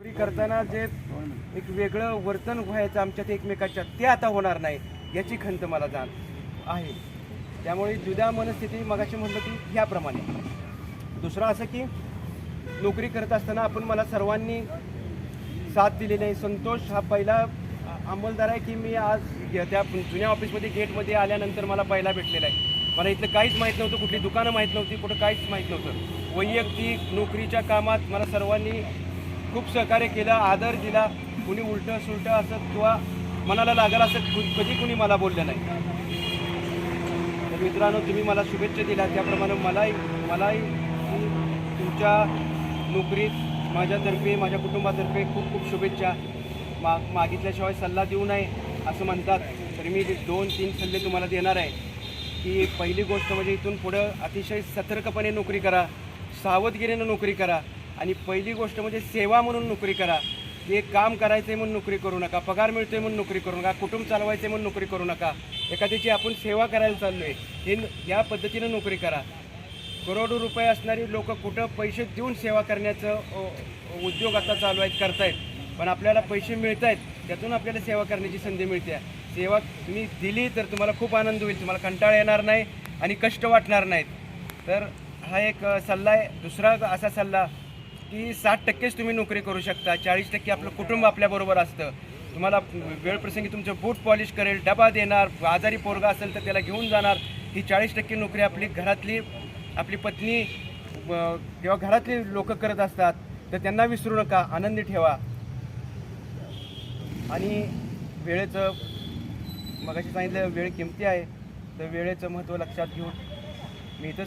नोकरी करताना जे एक वेगळं वर्तन व्हायचं आमच्यात एकमेकाच्या ते आता होणार नाही याची खंत मला जाण आहे. त्यामुळे जुद्या मनस्थिती मगाशी म्हटलं की ह्याप्रमाणे. दुसरं असं की नोकरी करत असताना आपण मला सर्वांनी साथ दिलेली आहे. संतोष हा पहिला अंमलदार आहे की मी आज त्या जुन्या ऑफिसमध्ये गेटमध्ये आल्यानंतर मला पहिला भेटलेला आहे. मला इथलं काहीच माहीत नव्हतं कुठली दुकानं माहीत नव्हती कुठं काहीच माहीत नव्हतं. वैयक्तिक नोकरीच्या कामात मला सर्वांनी खूप सहकार्य केलं आदर दिला. कुणी उलटं सुलटं असं किंवा मनाला लागलं असं कु- कधी कुणी मला बोललं नाही. तर मित्रांनो तुम्ही मला शुभेच्छा दिल्या. त्याप्रमाणे मलाही मलाही तुमच्या नोकरीत माझ्यातर्फे माझ्या कुटुंबातर्फे खूप खूप शुभेच्छा मा मागितल्याशिवाय सल्ला देऊ नये असं म्हणतात. तर मी दोन तीन सल्ले तुम्हाला देणार आहे. की पहिली गोष्ट म्हणजे इथून पुढं अतिशय सतर्कपणे नोकरी करा. सावधगिरीनं नोकरी करा. आणि पहिली गोष्ट म्हणजे सेवा म्हणून नोकरी करा. हे काम करायचं आहे म्हणून नोकरी करू नका पगार मिळतोय म्हणून नोकरी करू नका कुटुंब चालवायचं आहे म्हणून नोकरी करू नका. एखाद्याची आपण सेवा करायला चाललो आहे हे या पद्धतीनं नोकरी करा. करोडो रुपये असणारी लोक कुठं पैसे देऊन सेवा करण्याचं उद्योग आता चालू आहेत करतायत. पण आपल्याला पैसे मिळत आहेत त्यातून आपल्याला सेवा करण्याची संधी मिळते. सेवा तुम्ही दिली तर तुम्हाला खूप आनंद होईल तुम्हाला कंटाळा येणार नाही आणि कष्ट वाटणार नाहीत. तर हा एक सल्ला आहे. दुसरा असा सल्ला की साठ टक्केच तुम्ही नोकरी करू शकता चाळीस टक्के आपलं कुटुंब आपल्याबरोबर असतं. तुम्हाला वेळप्रसंगी तुमचं बूट पॉलिश करेल डबा देणार आजारी पोरगा असेल तर त्याला घेऊन जाणार. ही चाळीस टक्के नोकरी आपली घरातली आपली पत्नी किंवा घरातली लोक करत असतात तर त्यांना विसरू नका आनंदी ठेवा. आणि वेळेचं मगाशी सांगितलं वेळ किमती आहे तर वेळेचं महत्त्व लक्षात घेऊन मी इथंच